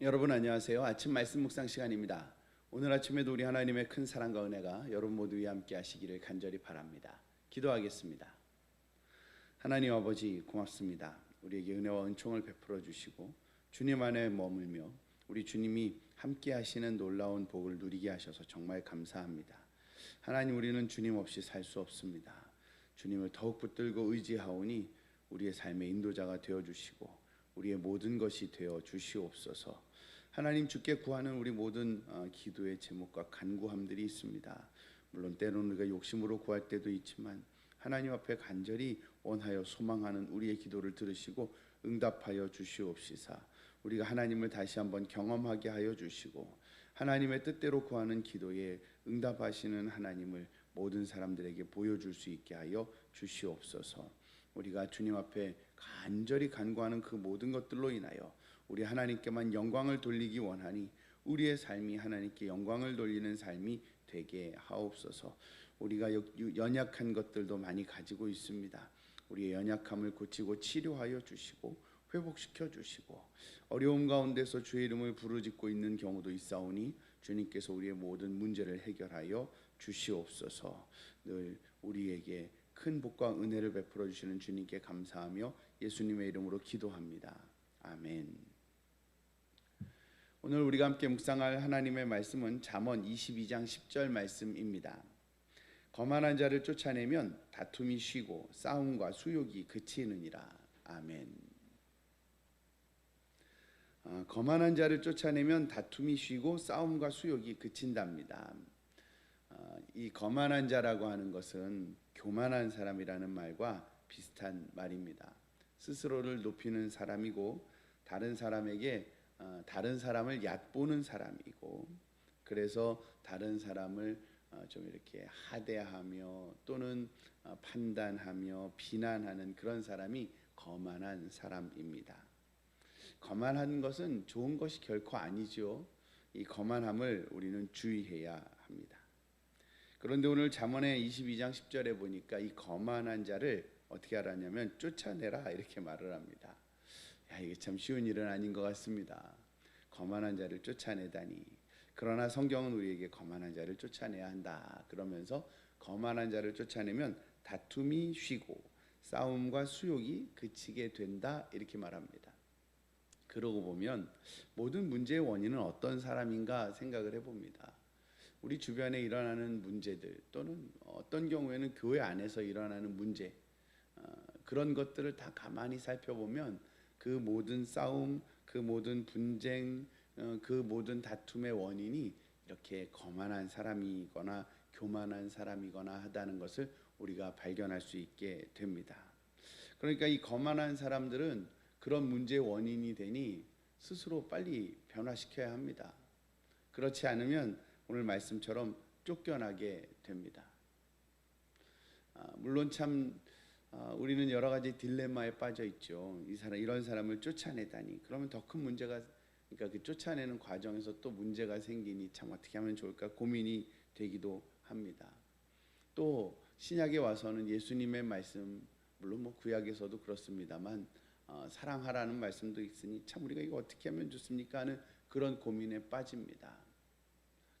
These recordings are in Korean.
여러분 안녕하세요. 아침 말씀 묵상 시간입니다. 오늘 아침에도 우리 하나님의 큰 사랑과 은혜가 여러분 모두 위에 함께 하시기를 간절히 바랍니다. 기도하겠습니다. 하나님 아버지 고맙습니다. 우리에게 은혜와 은총을 베풀어 주시고 주님 안에 머물며 우리 주님이 함께 하시는 놀라운 복을 누리게 하셔서 정말 감사합니다. 하나님 우리는 주님 없이 살 수 없습니다. 주님을 더욱 붙들고 의지하오니 우리의 삶의 인도자가 되어 주시고 우리의 모든 것이 되어 주시옵소서. 하나님 주께 구하는 우리 모든 어, 기도의 제목과 간구함들이 있습니다. 물론 때로는 우리가 욕심으로 구할 때도 있지만 하나님 앞에 간절히 원하여 소망하는 우리의 기도를 들으시고 응답하여 주시옵시사. 우리가 하나님을 다시 한번 경험하게 하여 주시고 하나님의 뜻대로 구하는 기도에 응답하시는 하나님을 모든 사람들에게 보여줄 수 있게 하여 주시옵소서. 우리가 주님 앞에 간절히 간구하는 그 모든 것들로 인하여 우리 하나님께만 영광을 돌리기 원하니 우리의 삶이 하나님께 영광을 돌리는 삶이 되게 하옵소서. 우리가 연약한 것들도 많이 가지고 있습니다. 우리의 연약함을 고치고 치료하여 주시고 회복시켜 주시고 어려움 가운데서 주의 이름을 부르짖고 있는 경우도 있사오니 주님께서 우리의 모든 문제를 해결하여 주시옵소서. 늘 우리에게 큰 복과 은혜를 베풀어 주시는 주님께 감사하며 예수님의 이름으로 기도합니다. 아멘. 오늘 우리가 함께 묵상할 하나님의 말씀은 잠언 22장 10절 말씀입니다. 거만한 자를 쫓아내면 다툼이 쉬고 싸움과 수욕이 그치느니라. 아멘. 어, 거만한 자를 쫓아내면 다툼이 쉬고 싸움과 수욕이 그친답니다. 어, 이 거만한 자라고 하는 것은 교만한 사람이라는 말과 비슷한 말입니다. 스스로를 높이는 사람이고 다른 사람에게 어, 다른 사람을 얕보는 사람이고 그래서 다른 사람을 어, 좀 이렇게 하대하며 또는 어, 판단하며 비난하는 그런 사람이 거만한 사람입니다. 거만한 것은 좋은 것이 결코 아니죠. 이 거만함을 우리는 주의해야 합니다. 그런데 오늘 잠언의 22장 10절에 보니까 이 거만한 자를 어떻게 하라냐면 쫓아내라 이렇게 말을 합니다. 야, 이게 참 쉬운 일은 아닌 것 같습니다. 거만한 자를 쫓아내다니. 그러나 성경은 우리에게 거만한 자를 쫓아내야 한다. 그러면서 거만한 자를 쫓아내면 다툼이 쉬고 싸움과 수욕이 그치게 된다. 이렇게 말합니다. 그러고 보면 모든 문제의 원인은 어떤 사람인가 생각을 해봅니다. 우리 주변에 일어나는 문제들 또는 어떤 경우에는 교회 안에서 일어나는 문제 어, 그런 것들을 다 가만히 살펴보면 그 모든 싸움, 그 모든 분쟁, 어, 그 모든 다툼의 원인이 이렇게 거만한 사람이거나 교만한 사람이거나 하다는 것을 우리가 발견할 수 있게 됩니다. 그러니까 이 거만한 사람들은 그런 문제의 원인이 되니 스스로 빨리 변화시켜야 합니다. 그렇지 않으면 오늘 말씀처럼 쫓겨나게 됩니다. 아, 물론 참 아, 우리는 여러 가지 딜레마에 빠져 있죠. 이 사람 이런 사람을 쫓아내다니 그러면 더 큰 문제가 그러니까 그 쫓아내는 과정에서 또 문제가 생기니 참 어떻게 하면 좋을까 고민이 되기도 합니다. 또 신약에 와서는 예수님의 말씀 물론 뭐 구약에서도 그렇습니다만 어, 사랑하라는 말씀도 있으니 참 우리가 이거 어떻게 하면 좋습니까 하는 그런 고민에 빠집니다.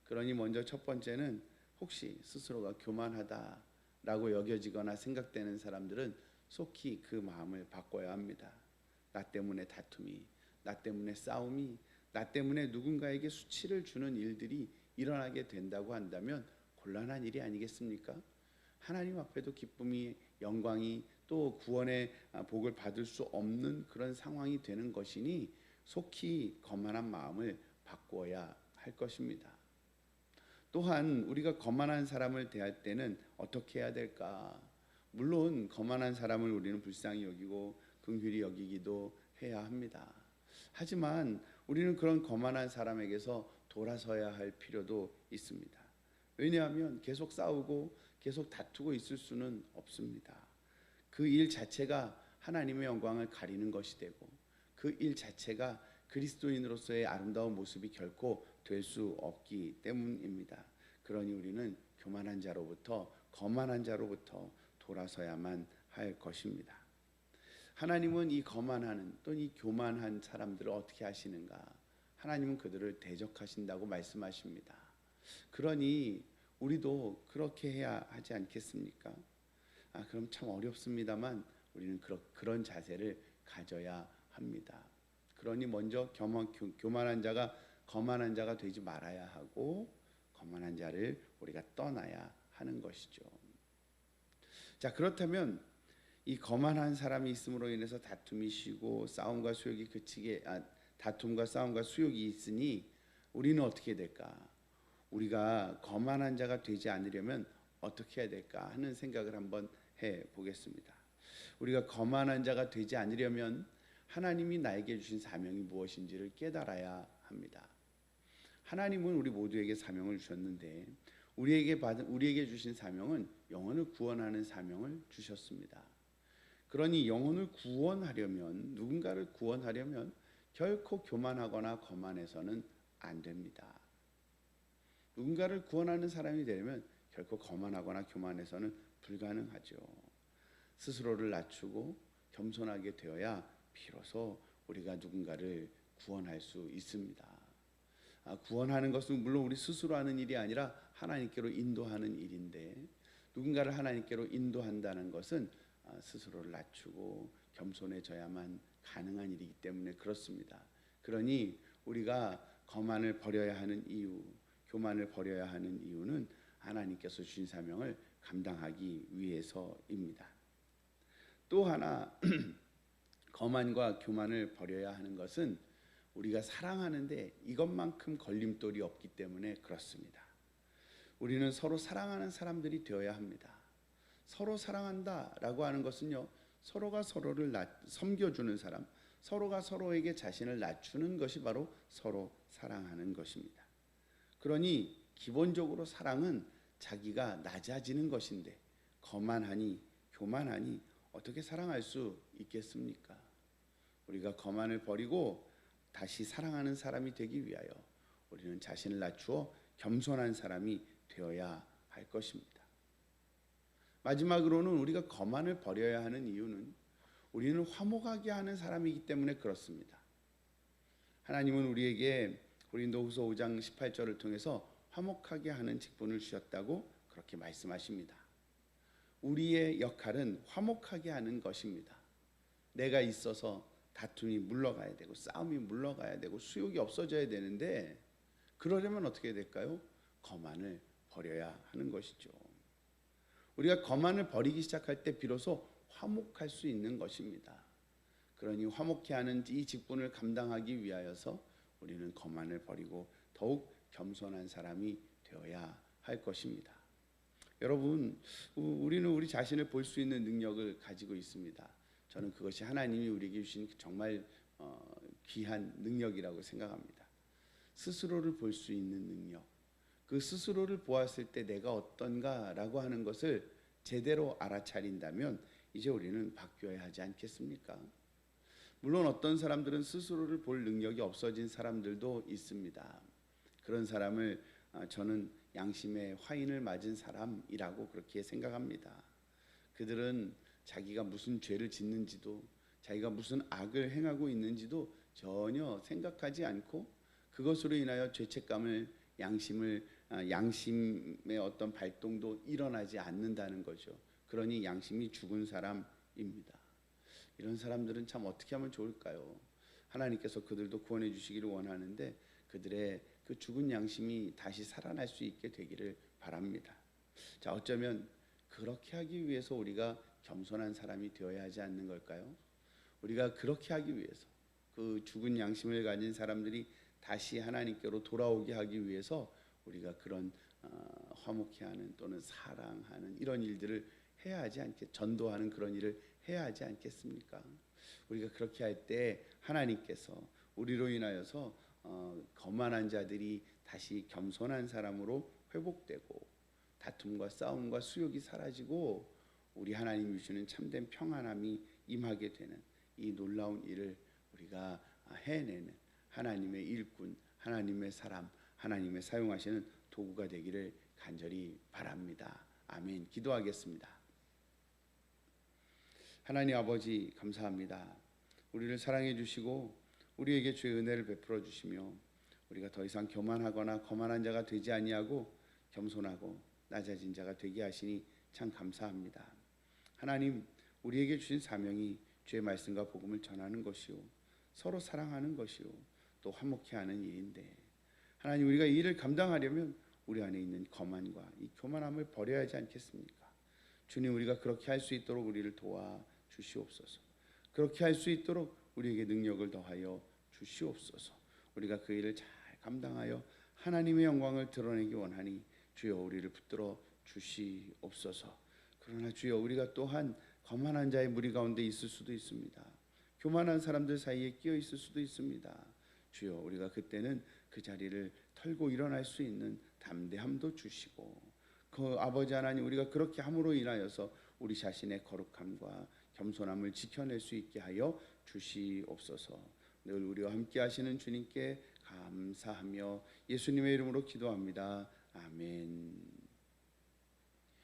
그러니 먼저 첫 번째는 혹시 스스로가 교만하다 라고 여겨지거나 생각되는 사람들은 속히 그 마음을 바꿔야 합니다. 나 때문에 다툼이, 나 때문에 싸움이, 나 때문에 누군가에게 수치를 주는 일들이 일어나게 된다고 한다면 곤란한 일이 아니겠습니까? 하나님 앞에도 기쁨이, 영광이 또 구원의 복을 받을 수 없는 그런 상황이 되는 것이니 속히 거만한 마음을 바꿔야 할 것입니다. 또한 우리가 거만한 사람을 대할 때는 어떻게 해야 될까? 물론 거만한 사람을 우리는 불쌍히 여기고 긍휼히 여기기도 해야 합니다. 하지만 우리는 그런 거만한 사람에게서 돌아서야 할 필요도 있습니다. 왜냐하면 계속 싸우고 계속 다투고 있을 수는 없습니다. 그 일 자체가 하나님의 영광을 가리는 것이 되고 그 일 자체가 그리스도인으로서의 아름다운 모습이 결코 될 수 없기 때문입니다. 그러니 우리는 교만한 자로부터 거만한 자로부터 돌아서야만 할 것입니다. 하나님은 이 거만하는 또는 이 교만한 사람들을 어떻게 하시는가? 하나님은 그들을 대적하신다고 말씀하십니다. 그러니 우리도 그렇게 해야 하지 않겠습니까? 아, 그럼 참 어렵습니다만 우리는 그런 자세를 가져야 합니다. 그러니 먼저 겸한, 교, 교만한 자가 거만한 자가 되지 말아야 하고 거만한 자를 우리가 떠나야 하는 것이죠. 자 그렇다면 이 거만한 사람이 있음으로 인해서 다툼이 쉬고 싸움과 수욕이 그치게 아, 다툼과 싸움과 수욕이 있으니 우리는 어떻게 될까? 우리가 거만한 자가 되지 않으려면 어떻게 해야 될까 하는 생각을 한번 해 보겠습니다. 우리가 거만한 자가 되지 않으려면 하나님이 나에게 주신 사명이 무엇인지를 깨달아야 합니다. 하나님은 우리 모두에게 사명을 주셨는데 우리에게 받은 우리에게 주신 사명은 영혼을 구원하는 사명을 주셨습니다. 그러니 영혼을 구원하려면 누군가를 구원하려면 결코 교만하거나 거만해서는 안 됩니다. 누군가를 구원하는 사람이 되려면 결코 거만하거나 교만해서는 불가능하죠. 스스로를 낮추고 겸손하게 되어야 비로소 우리가 누군가를 구원할 수 있습니다. 아, 구원하는 것은 물론 우리 스스로 하는 일이 아니라 하나님께로 인도하는 일인데 누군가를 하나님께로 인도한다는 것은 아, 스스로를 낮추고 겸손해져야만 가능한 일이기 때문에 그렇습니다. 그러니 우리가 거만을 버려야 하는 이유, 교만을 버려야 하는 이유는 하나님께서 주신 사명을 감당하기 위해서입니다. 또 하나 거만과 교만을 버려야 하는 것은 우리가 사랑하는데 이것만큼 걸림돌이 없기 때문에 그렇습니다. 우리는 서로 사랑하는 사람들이 되어야 합니다. 서로 사랑한다라고 하는 것은요. 서로가 서로를 섬겨주는 사람, 서로가 서로에게 자신을 낮추는 것이 바로 서로 사랑하는 것입니다. 그러니 기본적으로 사랑은 자기가 낮아지는 것인데 거만하니 교만하니 어떻게 사랑할 수 있겠습니까? 우리가 거만을 버리고 다시 사랑하는 사람이 되기 위하여 우리는 자신을 낮추어 겸손한 사람이 되어야 할 것입니다. 마지막으로는 우리가 거만을 버려야 하는 이유는 우리는 화목하게 하는 사람이기 때문에 그렇습니다. 하나님은 우리에게 고린도후서 5장 18절을 통해서 화목하게 하는 직분을 주셨다고 그렇게 말씀하십니다. 우리의 역할은 화목하게 하는 것입니다. 내가 있어서 다툼이 물러가야 되고 싸움이 물러가야 되고 수욕이 없어져야 되는데 그러려면 어떻게 될까요? 거만을 버려야 하는 것이죠. 우리가 거만을 버리기 시작할 때 비로소 화목할 수 있는 것입니다. 그러니 화목해 하는 이 직분을 감당하기 위하여서 우리는 거만을 버리고 더욱 겸손한 사람이 되어야 할 것입니다. 여러분, 우리는 우리 자신을 볼 수 있는 능력을 가지고 있습니다. 저는 그것이 하나님이 우리에게 주신 정말 어, 귀한 능력이라고 생각합니다. 스스로를 볼 수 있는 능력. 그 스스로를 보았을 때 내가 어떤가라고 하는 것을 제대로 알아차린다면 이제 우리는 바뀌어야 하지 않겠습니까? 물론 어떤 사람들은 스스로를 볼 능력이 없어진 사람들도 있습니다. 그런 사람을 어, 저는 양심의 화인을 맞은 사람이라고 그렇게 생각합니다. 그들은 자기가 무슨 죄를 짓는지도 자기가 무슨 악을 행하고 있는지도 전혀 생각하지 않고 그것으로 인하여 죄책감을 양심을 아, 양심의 어떤 발동도 일어나지 않는다는 거죠. 그러니 양심이 죽은 사람입니다. 이런 사람들은 참 어떻게 하면 좋을까요? 하나님께서 그들도 구원해 주시기를 원하는데 그들의 그 죽은 양심이 다시 살아날 수 있게 되기를 바랍니다. 자, 어쩌면 그렇게 하기 위해서 우리가 겸손한 사람이 되어야 하지 않는 걸까요? 우리가 그렇게 하기 위해서 그 죽은 양심을 가진 사람들이 다시 하나님께로 돌아오게 하기 위해서 우리가 그런 어, 화목해하는 또는 사랑하는 이런 일들을 해야 하지 않겠 전도하는 그런 일을 해야 하지 않겠습니까? 우리가 그렇게 할 때 하나님께서 우리로 인하여서 어, 거만한 자들이 다시 겸손한 사람으로 회복되고 다툼과 싸움과 수욕이 사라지고 우리 하나님 주시는 참된 평안함이 임하게 되는 이 놀라운 일을 우리가 해내는 하나님의 일꾼, 하나님의 사람, 하나님의 사용하시는 도구가 되기를 간절히 바랍니다. 아멘. 기도하겠습니다. 하나님 아버지 감사합니다. 우리를 사랑해 주시고 우리에게 주의 은혜를 베풀어 주시며 우리가 더 이상 교만하거나 거만한 자가 되지 아니하고 겸손하고 낮아진 자가 되게 하시니 참 감사합니다. 하나님 우리에게 주신 사명이 주의 말씀과 복음을 전하는 것이요 서로 사랑하는 것이요 또 화목케 하는 일인데 하나님 우리가 이 일을 감당하려면 우리 안에 있는 거만과 이 교만함을 버려야 하지 않겠습니까? 주님 우리가 그렇게 할 수 있도록 우리를 도와 주시옵소서. 그렇게 할 수 있도록 우리에게 능력을 더하여 주시옵소서. 우리가 그 일을 잘 감당하여 하나님의 영광을 드러내기 원하니 주여 우리를 붙들어 주시옵소서. 그러나 주여 우리가 또한 거만한 자의 무리 가운데 있을 수도 있습니다. 교만한 사람들 사이에 끼어 있을 수도 있습니다. 주여 우리가 그때는 그 자리를 털고 일어날 수 있는 담대함도 주시고 그 아버지 하나님 우리가 그렇게 함으로 인하여서 우리 자신의 거룩함과 겸손함을 지켜낼 수 있게 하여 주시옵소서. 늘 우리와 함께 하시는 주님께 감사하며 예수님의 이름으로 기도합니다. 아멘.